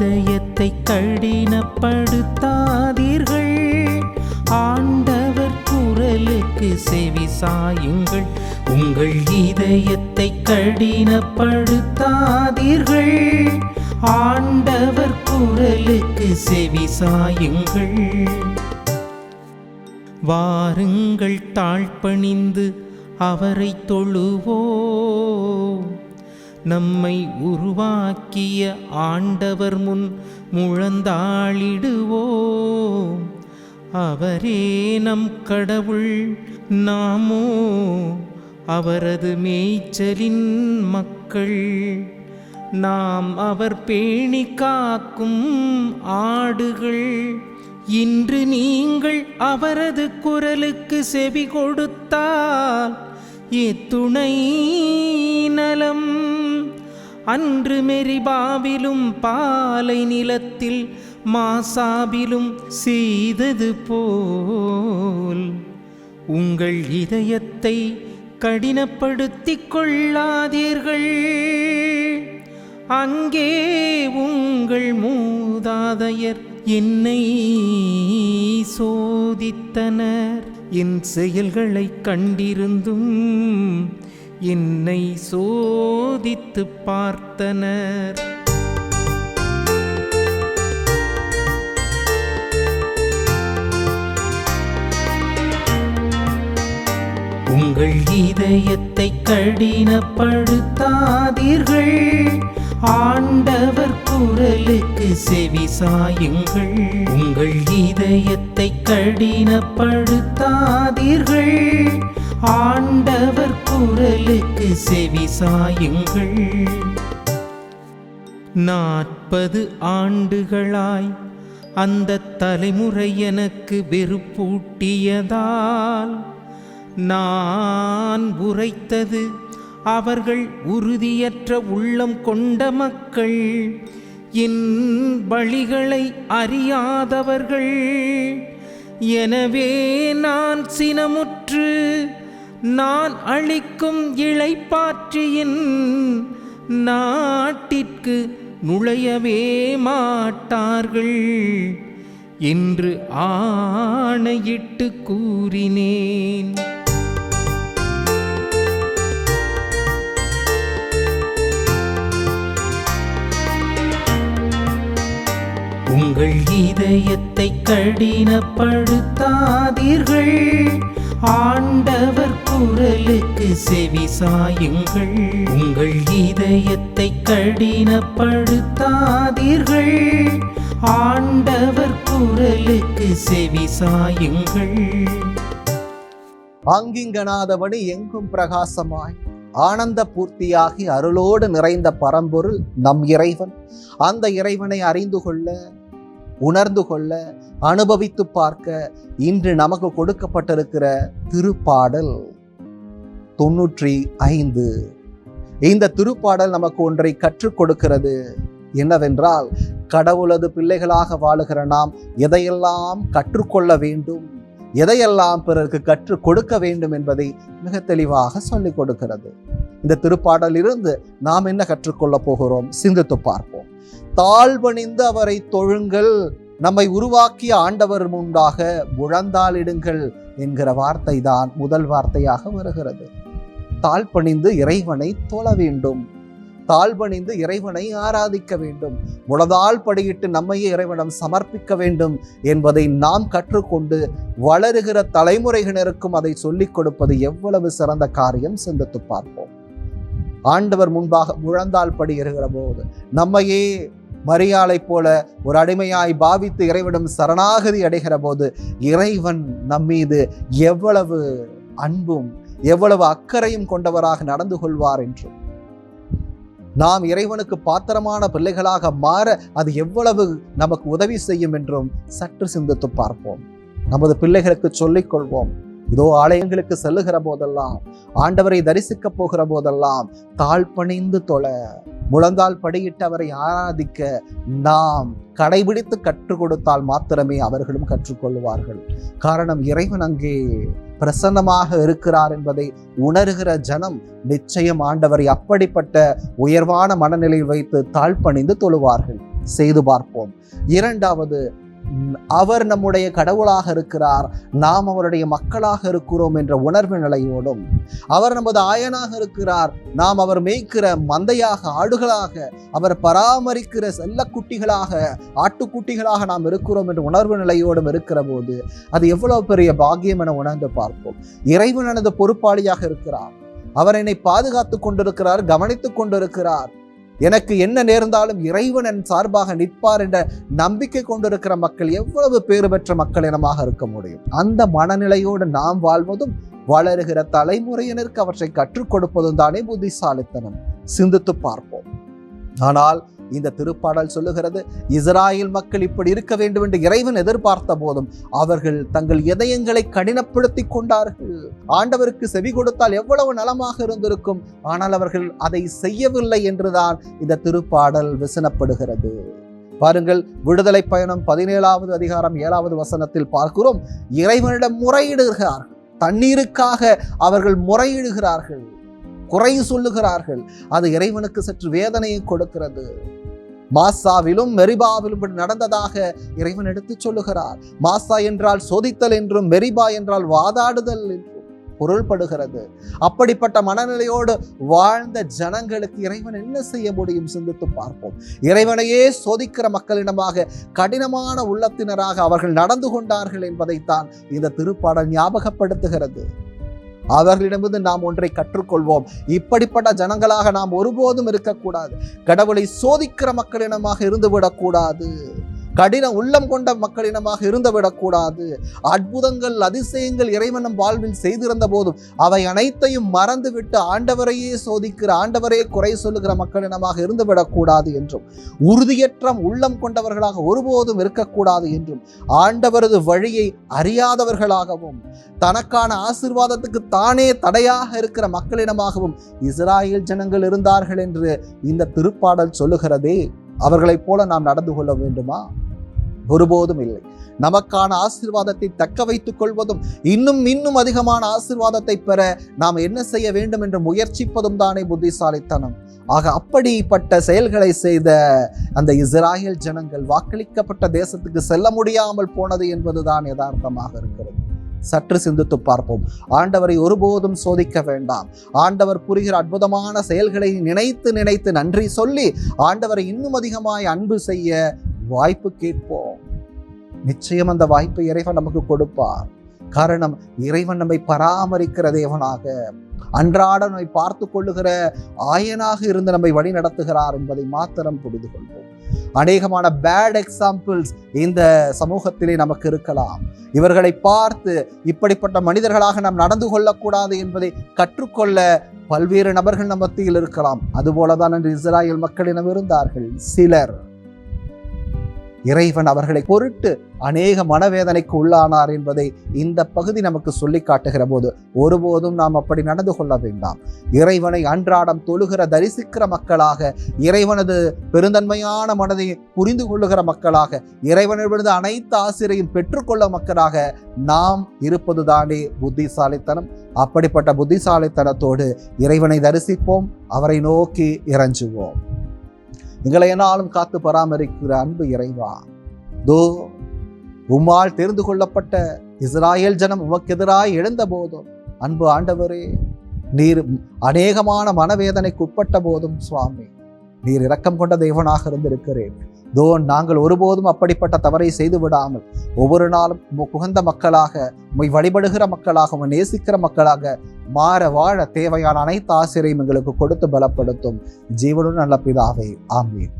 கடினப்படுத்தாதீர்கள். ஆண்டவர் குரலுக்கு செவி சாயுங்கள். உங்கள் இதயத்தை கடினப்படுத்தாதீர்கள். ஆண்டவர் குரலுக்கு செவி சாயுங்கள். வாருங்கள் தாழ்பணிந்து அவரை தொழுவோ நம்மை உருவாக்கிய ஆண்டவர் முன் முழந்தாளிடுவோம். அவரே நம் கடவுள் நாமோ அவரது மேய்ச்சலின் மக்கள். நாம் அவர் பேணி காக்கும் ஆடுகள் இன்று நீங்கள் அவரது குரலுக்கு செவி கொடுத்தால் இத்துணை நலம்? அன்று மெரிபாவிலும் பாலை நிலத்தில் மாசாபிலும் செய்தது போல் உங்கள் இதயத்தை கடினப்படுத்திக் கொள்ளாதீர்கள். அங்கே உங்கள் மூதாதையர் என்னை சோதித்தனர். என் செயல்களை கண்டிருந்தும் என்னை சோதித்து பார்த்தனர். உங்கள் இதயத்தை கடினப்படுத்தாதீர்கள். ஆண்டவர் குரலுக்கு செவி சாயுங்கள். உங்கள் இதயத்தை கடினப்படுத்தாதீர்கள். ஆண்டவர் குரலுக்கு செவி சாயுங்கள். நாற்பது ஆண்டுகளாய் அந்த தலைமுறை எனக்கு வெறுப்பூட்டியதால் நான் உரைத்தது அவர்கள் உறுதியற்ற உள்ளம் கொண்ட மக்கள். என் வழிகளை அறியாதவர்கள். எனவே நான் சினமுற்று நான் அளிக்கும் இளைப்பாற்றியின் நாட்டிற்கு நுழையவே மாட்டார்கள் என்று ஆணையிட்டு கூறினேன். உங்கள் இதயத்தை கடினப்படுத்தாதீர்கள். ஆண்டவர் குரலுக்கு செவி சாயுங்கள். உங்கள் இதயத்தை கடினப்படுத்தாதீர்கள். ஆண்டவர் குரலுக்கு செவி சாயுங்கள். ஆங்கிங்கனாதபடி எங்கும் பிரகாசமாய் ஆனந்த பூர்த்தியாகி அருளோடு நிறைந்த பரம்பொருள் நம் இறைவன். அந்த இறைவனை அறிந்து கொள்ள உணர்ந்து கொள்ள அனுபவித்து பார்க்க இன்று நமக்கு கொடுக்கப்பட்டிருக்கிற திருப்பாடல் தொன்னூற்றி ஐந்து. இந்த திருப்பாடல் நமக்கு ஒன்றை கற்றுக் கொடுக்கிறது. என்னவென்றால் கடவுளது பிள்ளைகளாக வாழுகிற நாம் எதையெல்லாம் கற்றுக்கொள்ள வேண்டும் எதையெல்லாம் பிறருக்கு கற்றுக் கொடுக்க வேண்டும் என்பதை மிக தெளிவாக சொல்லிக் கொடுக்கிறது. இந்த திருப்பாடலிருந்து நாம் என்ன கற்றுக்கொள்ளப் போகிறோம்? சிந்தித்து பார்ப்போம். தாழ்வணிந்து அவரை தொழுங்கள். நம்மை உருவாக்கிய ஆண்டவர் முன்பாக முழந்தாளிடுங்கள் என்கிற வார்த்தை தான் முதல் வார்த்தையாக வருகிறது. தாழ்பணிந்து இறைவனை தொழ வேண்டும். தாழ்பணிந்து இறைவனை ஆராதிக்க வேண்டும். முழதால் படியிட்டு நம்மையே இறைவனம் சமர்ப்பிக்க வேண்டும் என்பதை நாம் கற்றுக்கொண்டு வளருகிற தலைமுறையினருக்கும் அதை சொல்லிக் கொடுப்பது எவ்வளவு சிறந்த காரியம் சிந்தித்து பார்ப்போம். ஆண்டவர் முன்பாக முழந்தால் படி போது நம்மையே மரியாளைப் போல ஒரு அடிமையாய் பாவித்து இறைவனும் சரணாகதி அடைகிற போது இறைவன் நம்மீது எவ்வளவு அன்பும் எவ்வளவு அக்கறையும் கொண்டவராக நடந்து கொள்வார் என்றும் நாம் இறைவனுக்கு பாத்திரமான பிள்ளைகளாக மாற அது எவ்வளவு நமக்கு உதவி செய்யும் என்றும் சற்று சிந்தித்து பார்ப்போம். நமது பிள்ளைகளுக்கு சொல்லிக் கொள்வோம் இதோ ஆலயங்களுக்கு செல்லுகிற போதெல்லாம் ஆண்டவரை தரிசிக்க போகிற போதெல்லாம் தாழ்பணிந்து தொழ. முழந்தால் படியிட்டு அவரை ஆராதிக்க நாம் கடைபிடித்து கற்றுக் கொடுத்தால் மாத்திரமே அவர்களும் கற்றுக்கொள்வார்கள். காரணம் இறைவன் அங்கே பிரசன்னமாக இருக்கிறார் என்பதை உணர்கிற ஜனம் நிச்சயம் ஆண்டவரை அப்படிப்பட்ட உயர்வான மனநிலையில் வைத்து தாழ்பணிந்து தொழுவார்கள். செய்து பார்ப்போம். இரண்டாவது அவர் நம்முடைய கடவுளாக இருக்கிறார். நாம் அவருடைய மக்களாக இருக்கிறோம் என்ற உணர்வு நிலையோடும் அவர் நமது ஆயனாக இருக்கிறார். நாம் அவர் மேய்க்கிற மந்தையாக ஆடுகளாக அவர் பராமரிக்கிற செல்லக்குட்டிகளாக ஆட்டுக்குட்டிகளாக நாம் இருக்கிறோம் என்ற உணர்வு நிலையோடும் இருக்கிற போது அது எவ்வளவு பெரிய பாக்கியம் என உணர்ந்து பார்ப்போம். இறைவன் எனது பொறுப்பாளியாக இருக்கிறார். அவர் என்னை பாதுகாத்து கொண்டிருக்கிறார் கவனித்துக் கொண்டிருக்கிறார். எனக்கு என்ன நேர்ந்தாலும் இறைவன் என் சார்பாக நிற்பார் என்ற நம்பிக்கை கொண்டிருக்கிற மக்கள் எவ்வளவு பேறு பெற்ற மக்கள் இனமாக இருக்க முடியும்? அந்த மனநிலையோடு நாம் வாழ்வதும் வளருகிற தலைமுறையினருக்கு அவற்றை கற்றுக் கொடுப்பதும் தானே புத்திசாலித்தனம். சிந்தித்து பார்ப்போம். ஆனால் இந்த திருப்பாடல் சொல்லுகிறது இஸ்ராயல் மக்கள் இப்படி இருக்க வேண்டும் என்று இறைவன் எதிர்பார்த்த போதும் அவர்கள் தங்கள் இதயங்களை கடினப்படுத்தி கொண்டார்கள். ஆண்டவருக்கு செவி கொடுத்தால் எவ்வளவு நலமாக இருந்திருக்கும். ஆனால் அவர்கள் அதை செய்யவில்லை என்றுதான் இந்த திருப்பாடல் விசனப்படுகிறது. பாருங்கள் விடுதலை பயணம் பதினேழாவது அதிகாரம் ஏழாவது வசனத்தில் பார்க்கிறோம் இறைவனிடம் முறையிடுகிறார்கள். தண்ணீருக்காக அவர்கள் முறையிடுகிறார்கள். குறை சொல்லுகிறார்கள். அது இறைவனுக்கு சற்று வேதனையை கொடுக்கிறது. மாசாவிலும் மெரிபாவிலும் நடந்ததாக இறைவன் எடுத்துச் சொல்லுகிறார். மாசா என்றால் சோதித்தல் என்றும் மெரிபா என்றால் வாதாடுதல் என்றும் பொருள்படுகிறது. அப்படிப்பட்ட மனநிலையோடு வாழ்ந்த ஜனங்களுக்கு இறைவன் என்ன செய்ய முடியும் சிந்தித்து பார்ப்போம். இறைவனையே சோதிக்கிற மக்களிடமாக கடினமான உள்ளத்தினராக அவர்கள் நடந்து கொண்டார்கள் என்பதைத்தான் இந்த திருப்பாடல் ஞாபகப்படுத்துகிறது. அவர்களிடமிருந்து நாம் ஒன்றை கற்றுக்கொள்வோம். இப்படிப்பட்ட ஜனங்களாக நாம் ஒருபோதும் இருக்கக்கூடாது. கடவுளை சோதிக்கிற மக்களிடமாக இருந்துவிடக்கூடாது. கடின உள்ளம் கொண்ட மக்களினமாக இருந்துவிடக்கூடாது. அற்புதங்கள் அதிசயங்கள் இறைவனம் வாழ்வில் செய்திருந்த போதும் அவை அனைத்தையும் மறந்துவிட்டு ஆண்டவரையே சோதிக்கிற ஆண்டவரே குறை சொல்லுகிற மக்களினமாக இருந்துவிடக்கூடாது என்றும் உறுதியற்றம் உள்ளம் கொண்டவர்களாக ஒருபோதும் இருக்கக்கூடாது என்றும் ஆண்டவரது வழியை அறியாதவர்களாகவும் தனக்கான ஆசிர்வாதத்துக்கு தானே தடையாக இருக்கிற மக்களிடமாகவும் இஸ்ராயேல் ஜனங்கள் இருந்தார்கள் என்று இந்த திருப்பாடல் சொல்லுகிறதே. அவர்களைப் போல நாம் நடந்து கொள்ள வேண்டுமா? ஒருபோதும் இல்லை. நமக்கான ஆசீர்வாதத்தை தக்க வைத்துக் கொள்வதும் இன்னும் இன்னும் அதிகமான ஆசீர்வாதத்தை பெற நாம் என்ன செய்ய வேண்டும் என்று முயற்சிப்பதும் தானே புத்திசாலித்தனம். ஆக அப்படிப்பட்ட செயல்களை செய்த அந்த இஸ்ராயல் ஜனங்கள் வாக்களிக்கப்பட்ட தேசத்துக்கு செல்ல முடியாமல் போனது என்பதுதான் யதார்த்தமாக இருக்கிறது. சற்று சிந்தித்து பார்ப்போம். ஆண்டவரை ஒருபோதும் சோதிக்க வேண்டாம். ஆண்டவர் புரிகிற அற்புதமான செயல்களை நினைத்து நினைத்து நன்றி சொல்லி ஆண்டவரை இன்னும் அதிகமாய் அன்பு செய்ய வாய்ப்பு கேட்போம். நிச்சயம் அந்த வாய்ப்பை இறைவன் நமக்கு கொடுப்பார். காரணம் இறைவன் நம்மை பராமரிக்கிற தேவனாக அன்றாட நம்மை பார்த்து கொள்ளுகிற ஆயனாக இருந்து நம்மை வழி நடத்துகிறார் என்பதை மாத்திரம் புரிந்து கொள்வோம். அநேகமான பேட் எக்ஸாம்பிள்ஸ் இந்த சமூகத்திலே நமக்கு இருக்கலாம். இவர்களை பார்த்து இப்படிப்பட்ட மனிதர்களாக நாம் நடந்து கொள்ளக்கூடாது என்பதை கற்றுக்கொள்ள பல்வேறு நபர்கள் நம் மத்தியில் இருக்கலாம். அதுபோலதான் இன்று இஸ்ராயல் மக்களிடம் இருந்தார்கள். சிலர் இறைவன் அவர்களை பொருட்டு அநேக மனவேதனைக்கு உள்ளானார் என்பதை இந்த பகுதி நமக்கு சொல்லி காட்டுகிற போது ஒருபோதும் நாம் அப்படி நடந்து கொள்ள வேண்டாம். இறைவனை அன்றாடம் தொழுகிற தரிசிக்கிற மக்களாக இறைவனது பெருந்தன்மையான மனதை புரிந்து கொள்ளுகிற மக்களாக இறைவனிடமிருந்து அனைத்து ஆசிரியையும் பெற்றுக்கொள்ள மக்களாக நாம் இருப்பதுதானே புத்திசாலித்தனம். அப்படிப்பட்ட புத்திசாலித்தனத்தோடு இறைவனை தரிசிப்போம் அவரை நோக்கி இறைஞ்சுவோம். எங்களை என்னாலும் காத்து பராமரிக்கிற அன்பு இறைவா. தோ உம்மால் தெரிந்து கொள்ளப்பட்ட இஸ்ராயேல் ஜனம் உமக்கெதிராய் எழுந்த போதும் அன்பு ஆண்டவரே நீர் அநேகமான மனவேதனைக்கு உட்பட்ட போதும் சுவாமி. நீர் இரக்கம் கொண்ட தேவனாக இருந்திருக்கிறேன். தோ நாங்கள் ஒருபோதும் அப்படிப்பட்ட தவறை செய்து விடாமல் ஒவ்வொரு நாளும் உமக்கு புகந்த மக்களாக உம்மை வழிபடுகிற மக்களாக உம்மை நேசிக்கிற மக்களாக மாற வாழ தேவையான அனைத்து ஆசிரியம் எங்களுக்கு கொடுத்து பலப்படுத்தும். ஜீவனும் நல்ல பிதாவே ஆமீன்.